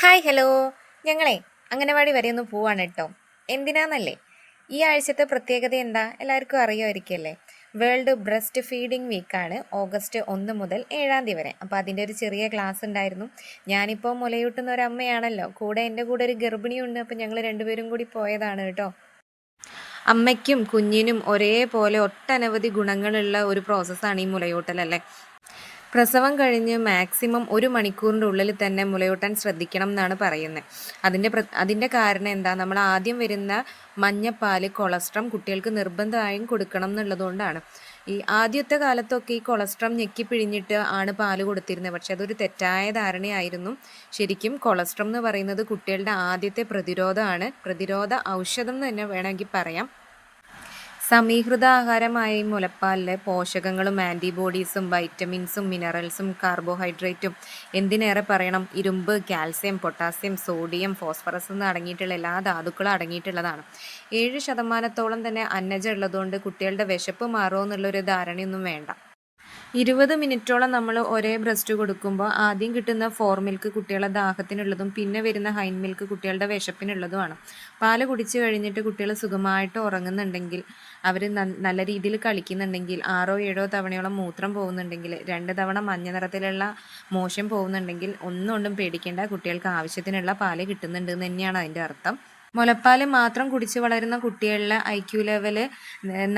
Hi hello. ഞങ്ങളെ അംഗനവാടി വരെ ഒന്ന് പോവാണ് കേട്ടോ. എന്തിനാന്നല്ലേ? ഈ ആഴ്ചത്തെ പ്രത്യേകത എന്താ? എല്ലാവർക്കും അറിയുമായിരിക്കല്ലേ വേൾഡ് ബ്രസ്റ്റ് ഫീഡിംഗ് വീക്കാണ് ഓഗസ്റ്റ് ഒന്ന് മുതൽ ഏഴാം തീയതി വരെ. അപ്പോൾ അതിന്റെ ഒരു ചെറിയ ക്ലാസ് ഉണ്ടായിരുന്നു. ഞാനിപ്പോൾ മുലയൂട്ടുന്ന ഒരു അമ്മയാണല്ലോ. കൂടെ എന്റെ കൂടെ ഒരു ഗർഭിണിയുണ്ട്. അപ്പോൾ ഞങ്ങൾ രണ്ടുപേരും കൂടി പോയതാണ് കേട്ടോ. അമ്മയ്ക്കും കുഞ്ഞിനും ഒരേപോലെ ഒട്ടനവധി ഗുണങ്ങളുള്ള ഒരു പ്രോസസ്സാണ് ഈ മുലയൂട്ടൽ അല്ലേ? പ്രസവം കഴിഞ്ഞ് മാക്സിമം ഒരു മണിക്കൂറിന്റെ ഉള്ളിൽ തന്നെ മുലയൂട്ടാൻ ശ്രദ്ധിക്കണം എന്നാണ് പറയുന്നത്. അതിന്റെ അതിന്റെ കാരണം എന്താ? നമ്മൾ ആദ്യം വരുന്ന മഞ്ഞപ്പാൽ കൊളസ്ട്രം കുട്ടികൾക്ക് നിർബന്ധമായും കൊടുക്കണം എന്നുള്ളതുകൊണ്ടാണ്. ഈ ആദ്യത്തെ കാലത്തൊക്കെ ഈ കൊളസ്ട്രം ഞെക്കി പിഴിഞ്ഞിട്ട് ആണ് പാൽ കൊടുത്തിരുന്നത്. പക്ഷെ അതൊരു തെറ്റായ ധാരണയായിരുന്നു. ശരിക്കും കൊളസ്ട്രം എന്ന് പറയുന്നത് കുട്ടികളുടെ ആദ്യത്തെ പ്രതിരോധമാണ്. പ്രതിരോധ ഔഷധം എന്ന് തന്നെ വേണമെങ്കിൽ പറയാം. സമീകൃത ആഹാരമായ ഈ മുലപ്പാലിൽ പോഷകങ്ങളും ആന്റിബോഡീസും വൈറ്റമിൻസും മിനറൽസും കാർബോഹൈഡ്രേറ്റും എന്തിനേറെ പറയണം? ഇരുമ്പ് കാൽസ്യം പൊട്ടാസ്യം സോഡിയം ഫോസ്ഫറസ് എന്ന് അടങ്ങിയിട്ടുള്ള എല്ലാ ധാതുക്കളും അടങ്ങിയിട്ടുള്ളതാണ്. ഏഴ് ശതമാനത്തോളം തന്നെ അന്നജ ഉള്ളതുകൊണ്ട് കുട്ടികളുടെ വിശപ്പ് മാറുമോ എന്നുള്ളൊരു ധാരണയൊന്നും വേണ്ട. ഇരുപത് മിനിറ്റോളം നമ്മൾ ഒരേ ബ്രസ്റ്റ് കൊടുക്കുമ്പോൾ ആദ്യം കിട്ടുന്ന ഫോർ മിൽക്ക് കുട്ടികളുടെ ദാഹത്തിനുള്ളതും പിന്നെ വരുന്ന ഹൈൻ മിൽക്ക് കുട്ടികളുടെ വിശപ്പിനുള്ളതുമാണ്. പാൽ കുടിച്ചു കഴിഞ്ഞിട്ട് കുട്ടികൾ സുഖമായിട്ട് ഉറങ്ങുന്നുണ്ടെങ്കിൽ അവർ നല്ല രീതിയിൽ കളിക്കുന്നുണ്ടെങ്കിൽ ആറോ ഏഴോ തവണയോളം മൂത്രം പോകുന്നുണ്ടെങ്കിൽ രണ്ട് തവണ മഞ്ഞ നിറത്തിലുള്ള മോശം പോകുന്നുണ്ടെങ്കിൽ ഒന്നുകൊണ്ടും പേടിക്കേണ്ട കുട്ടികൾക്ക് ആവശ്യത്തിനുള്ള പാൽ കിട്ടുന്നുണ്ട് എന്ന് തന്നെയാണ് അതിന്റെ അർത്ഥം. മുലപ്പാൽ മാത്രം കുടിച്ച് വളരുന്ന കുട്ടികളിലെ ഐ ക്യു ലെവൽ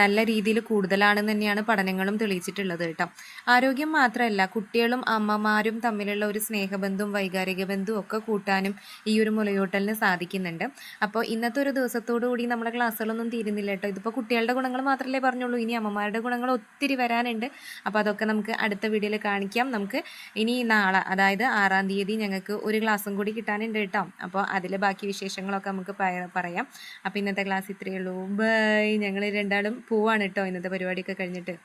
നല്ല രീതിയിൽ കൂടുതലാണെന്ന് തന്നെയാണ് പഠനങ്ങളും തെളിയിച്ചിട്ടുള്ളത് കേട്ടോ. ആരോഗ്യം മാത്രമല്ല കുട്ടികളും അമ്മമാരും തമ്മിലുള്ള ഒരു സ്നേഹബന്ധവും വൈകാരിക ബന്ധവും ഒക്കെ കൂട്ടാനും ഈ ഒരു മുലയൂട്ടലിന് സാധിക്കുന്നുണ്ട്. അപ്പോൾ ഇന്നത്തെ ഒരു ദിവസത്തോടു കൂടി നമ്മുടെ ക്ലാസ്സുകളൊന്നും തീരുന്നില്ല കേട്ടോ. ഇതിപ്പോൾ കുട്ടികളുടെ ഗുണങ്ങൾ മാത്രമല്ലേ പറഞ്ഞുള്ളൂ ഇനി അമ്മമാരുടെ ഗുണങ്ങൾ ഒത്തിരി വരാനുണ്ട്. അപ്പോൾ അതൊക്കെ നമുക്ക് അടുത്ത വീഡിയോയിൽ കാണിക്കാം. നമുക്ക് ഇനി നാളെ അതായത് ആറാം തീയതി ഞങ്ങൾക്ക് ഒരു ക്ലാസ്സും കൂടി കിട്ടാനുണ്ട് കേട്ടോ. അപ്പോൾ അതിലെ ബാക്കി വിശേഷങ്ങളൊക്കെ നമുക്ക് പറയാം. അപ്പോൾ ഇന്നത്തെ ക്ലാസ് ഇത്രയേ ഉള്ളൂ. ബൈ. ഞങ്ങൾ രണ്ടാളും പോവാണ് കേട്ടോ ഇന്നത്തെ പരിപാടിയൊക്കെ കഴിഞ്ഞിട്ട്.